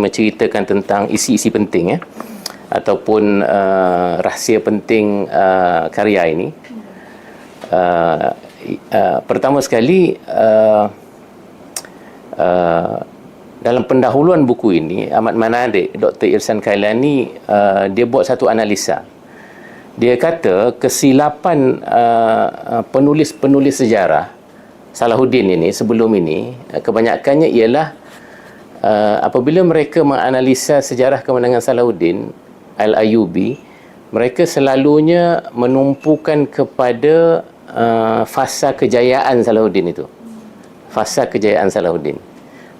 menceritakan tentang isi-isi penting ya ataupun uh, rahsia penting uh, karya ini. Uh, uh, pertama sekali uh, uh, dalam pendahuluan buku ini Ahmad Manadik Dr. Irsan Kailani uh, dia buat satu analisa. Dia kata kesilapan uh, penulis-penulis sejarah Salahuddin ini sebelum ini kebanyakannya ialah uh, apabila mereka menganalisa sejarah kemenangan Salahuddin Al-Ayubi mereka selalunya menumpukan kepada uh, fasa kejayaan Salahuddin itu. Fasa kejayaan Salahuddin.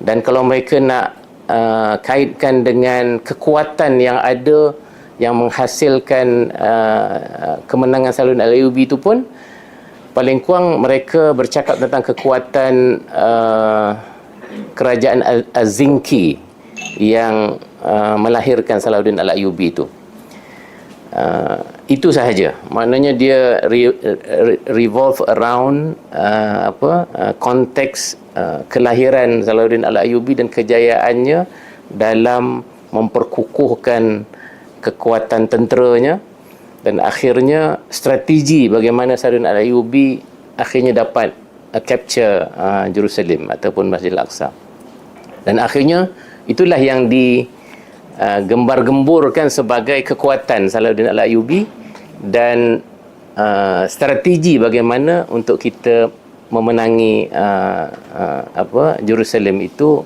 Dan kalau mereka nak uh, kaitkan dengan kekuatan yang ada yang menghasilkan uh, kemenangan Salahuddin Al-Ayubi itu pun paling kurang mereka bercakap tentang kekuatan uh, kerajaan Az-Zinki yang uh, melahirkan Salahuddin Al-Ayyubi itu. Uh, itu sahaja. Maknanya dia re, re, revolve around uh, apa uh, konteks uh, kelahiran Salahuddin Al-Ayyubi dan kejayaannya dalam memperkukuhkan kekuatan tenteranya dan akhirnya strategi bagaimana Salahuddin Al-Ayyubi akhirnya dapat uh, capture uh, Jerusalem ataupun Masjid Al-Aqsa. Dan akhirnya itulah yang di uh, gembar-gemburkan sebagai kekuatan Salahuddin Al-Ayyubi dan uh, strategi bagaimana untuk kita memenangi uh, uh, apa Jerusalem itu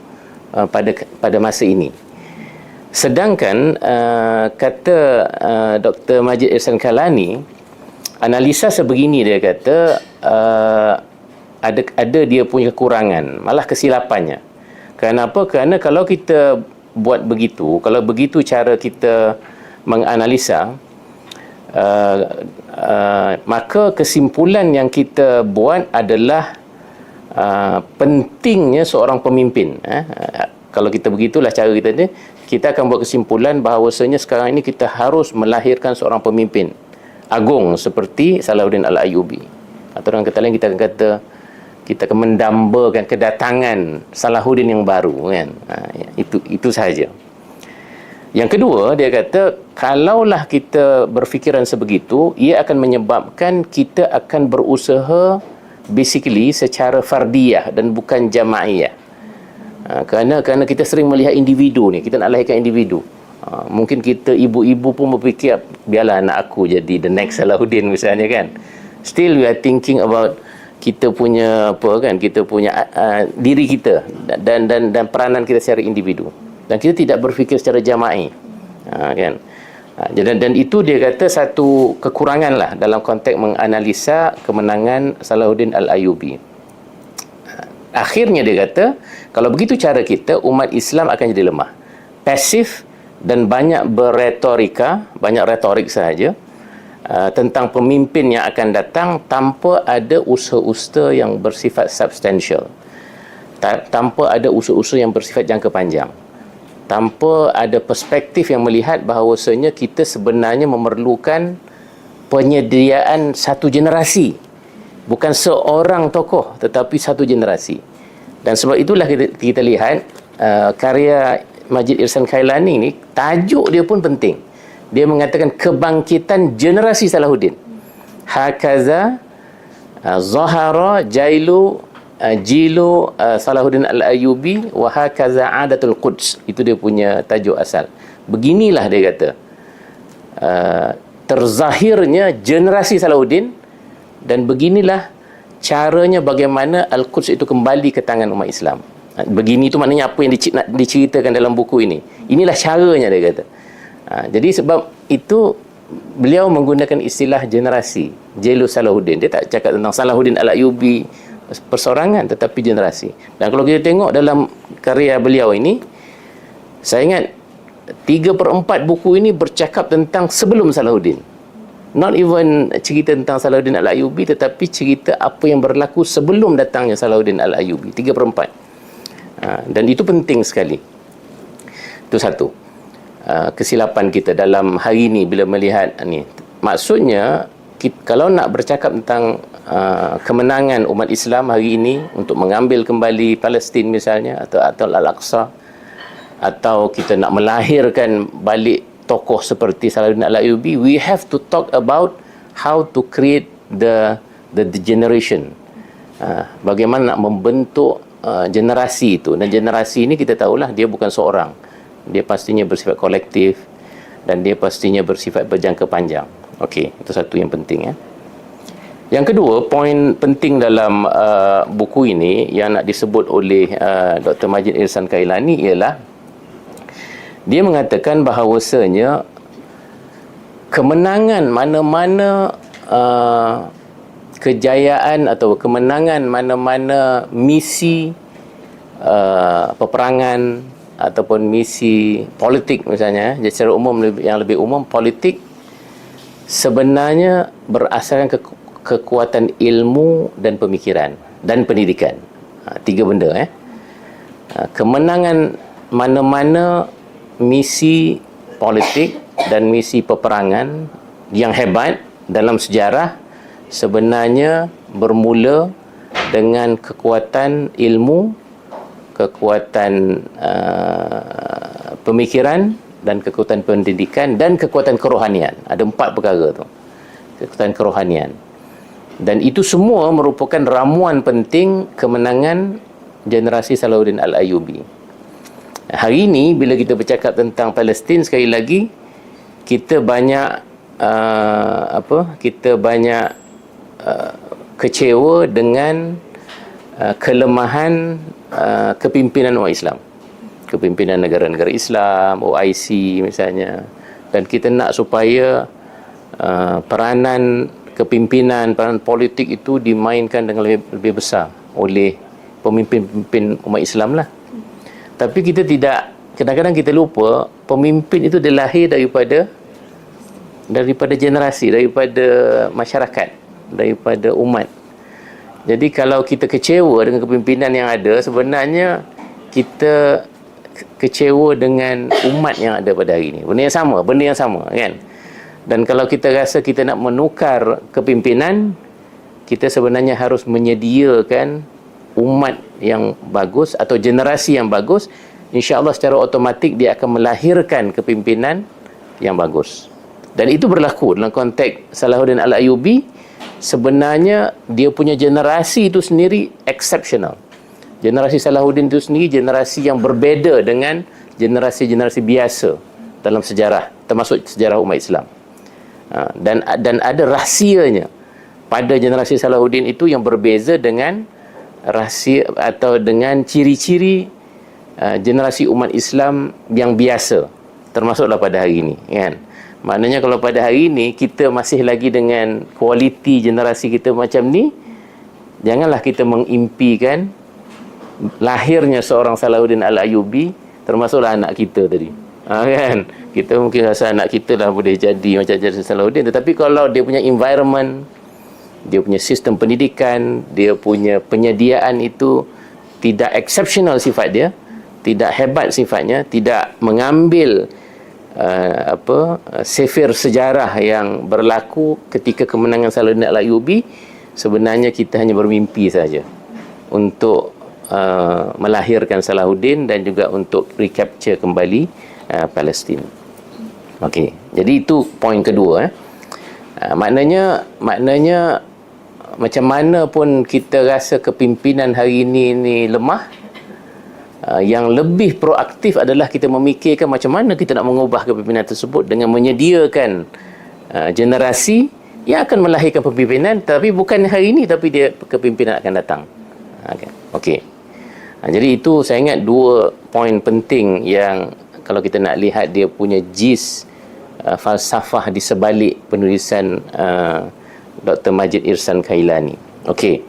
uh, pada pada masa ini. Sedangkan uh, kata uh, Dr. Majid Ihsan Kalani analisa sebegini dia kata uh, ada ada dia punya kekurangan. Malah kesilapannya. Kenapa? Kerana kalau kita buat begitu kalau begitu cara kita menganalisa uh, uh, maka kesimpulan yang kita buat adalah uh, pentingnya seorang pemimpin eh? kalau kita begitulah cara kita ni kita akan buat kesimpulan bahawasanya sekarang ini kita harus melahirkan seorang pemimpin. Agung seperti Salahuddin Al-Ayyubi. Atau orang kata lain kita akan kata kita akan mendambakan kedatangan Salahuddin yang baru kan? Ha, ya, itu itu sahaja. Yang kedua dia kata kalaulah kita berfikiran sebegitu ia akan menyebabkan kita akan berusaha basically secara fardiyah dan bukan jamaiyah. Ha, kerana kerana kita sering melihat individu ni kita nak lahirkan individu. Ha, mungkin kita ibu-ibu pun berfikir biarlah anak aku jadi the next Salahuddin misalnya kan? Still we are thinking about kita punya apa kan kita punya uh, diri kita dan dan dan peranan kita secara individu. Dan kita tidak berfikir secara jama'i. Ha, kan? Ha, dan, dan itu dia kata satu kekurangan lah dalam konteks menganalisa kemenangan Salahuddin Al-Ayubi. Ha, akhirnya dia kata kalau begitu cara kita umat Islam akan jadi lemah. Pasif dan banyak berretorika banyak retorik sahaja Uh, tentang pemimpin yang akan datang tanpa ada usaha-usaha yang bersifat substansial Ta- tanpa ada usaha-usaha yang bersifat jangka panjang. Tanpa ada perspektif yang melihat bahawasanya kita sebenarnya memerlukan penyediaan satu generasi. Bukan seorang tokoh tetapi satu generasi. Dan sebab itulah kita, kita lihat uh, karya Majid Irsan Khailani ni tajuk dia pun penting dia mengatakan kebangkitan generasi Salahuddin. Hakaza uh, zahara jailu uh, jilu uh, Salahuddin al-Ayyubi wa hakaza adatul quds. Itu dia punya tajuk asal. Beginilah dia kata uh, terzahirnya generasi Salahuddin dan beginilah caranya bagaimana al-quds itu kembali ke tangan umat Islam. Begini itu maknanya apa yang diceritakan dalam buku ini. Inilah caranya dia kata Ha, jadi sebab itu beliau menggunakan istilah generasi Jelu Salahuddin. Dia tak cakap tentang Salahuddin Al-Ayubi persorangan tetapi generasi. Dan kalau kita tengok dalam karya beliau ini saya ingat 3 per 4 buku ini bercakap tentang sebelum Salahuddin. Not even cerita tentang Salahuddin Al-Ayubi tetapi cerita apa yang berlaku sebelum datangnya Salahuddin Al-Ayubi. 3 per 4. Ha, dan itu penting sekali. Itu satu. Uh, kesilapan kita dalam hari ini bila melihat uh, ni. Maksudnya kita, kalau nak bercakap tentang uh, kemenangan umat Islam hari ini untuk mengambil kembali Palestin misalnya atau atau Al-Aqsa atau kita nak melahirkan balik tokoh seperti Salahuddin Al-Ayyubi we have to talk about how to create the the, the generation uh, bagaimana nak membentuk uh, generasi itu. Dan generasi ini kita tahulah dia bukan seorang dia pastinya bersifat kolektif dan dia pastinya bersifat berjangka panjang okey itu satu yang penting ya yang kedua, poin penting dalam uh, buku ini yang nak disebut oleh uh, Dr. Majid Irsan Kailani ialah dia mengatakan bahawasanya kemenangan mana-mana uh, kejayaan atau kemenangan mana-mana misi uh, peperangan ataupun misi politik misalnya secara umum yang lebih umum politik sebenarnya berasaskan ke kekuatan ilmu dan pemikiran dan pendidikan. Ha, tiga benda eh. Ha, kemenangan mana-mana misi politik dan misi peperangan yang hebat dalam sejarah sebenarnya bermula dengan kekuatan ilmu, kekuatan uh, pemikiran dan kekuatan pendidikan dan kekuatan kerohanian. Ada empat perkara tu. Kekuatan kerohanian dan itu semua merupakan ramuan penting kemenangan generasi Salahuddin Al-Ayyubi. Hari ini bila kita bercakap tentang Palestin sekali lagi kita banyak uh, apa? Kita banyak uh, kecewa dengan uh, kelemahan uh, kepimpinan umat Islam. Kepimpinan negara-negara Islam, OIC misalnya dan kita nak supaya uh, peranan kepimpinan peranan politik itu dimainkan dengan lebih, lebih besar oleh pemimpin-pemimpin umat Islam lah. Tapi kita tidak kadang-kadang kita lupa pemimpin itu dilahir daripada daripada generasi, daripada masyarakat, daripada umat. Jadi kalau kita kecewa dengan kepimpinan yang ada, sebenarnya kita kecewa dengan umat yang ada pada hari ini. Benda yang sama, benda yang sama kan. Dan kalau kita rasa kita nak menukar kepimpinan, kita sebenarnya harus menyediakan umat yang bagus atau generasi yang bagus. InsyaAllah secara otomatik dia akan melahirkan kepimpinan yang bagus. Dan itu berlaku dalam konteks Salahuddin Al-Ayubi. Sebenarnya dia punya generasi itu sendiri exceptional. Generasi Salahuddin itu sendiri generasi yang berbeza dengan generasi-generasi biasa dalam sejarah, termasuk sejarah umat Islam. Ha, dan dan ada rahsianya pada generasi Salahuddin itu yang berbeza dengan rahsia atau dengan ciri-ciri uh, generasi umat Islam yang biasa termasuklah pada hari ini kan maknanya kalau pada hari ini kita masih lagi dengan kualiti generasi kita macam ni janganlah kita mengimpikan lahirnya seorang Salahuddin Al-Ayubi termasuklah anak kita tadi. Ha, kan? Kita mungkin rasa anak kita lah boleh jadi macam jadi Salahuddin. Tetapi kalau dia punya environment dia punya sistem pendidikan dia punya penyediaan itu tidak exceptional sifat dia tidak hebat sifatnya tidak mengambil uh, apa sefir sejarah yang berlaku ketika kemenangan Salahuddin Al-Ayyubi sebenarnya kita hanya bermimpi saja untuk uh, melahirkan Salahuddin dan juga untuk recapture kembali uh, Palestin. Okey. Jadi itu poin kedua eh. Uh, maknanya maknanya macam mana pun kita rasa kepimpinan hari ini ni lemah uh, yang lebih proaktif adalah kita memikirkan macam mana kita nak mengubah kepimpinan tersebut dengan menyediakan uh, generasi yang akan melahirkan kepimpinan tapi bukan hari ini tapi dia kepimpinan akan datang. Okey. Okey. Uh, jadi itu saya ingat dua poin penting yang kalau kita nak lihat dia punya jis uh, falsafah di sebalik penulisan uh, Dr. Majid Irsan Kailani. Okey.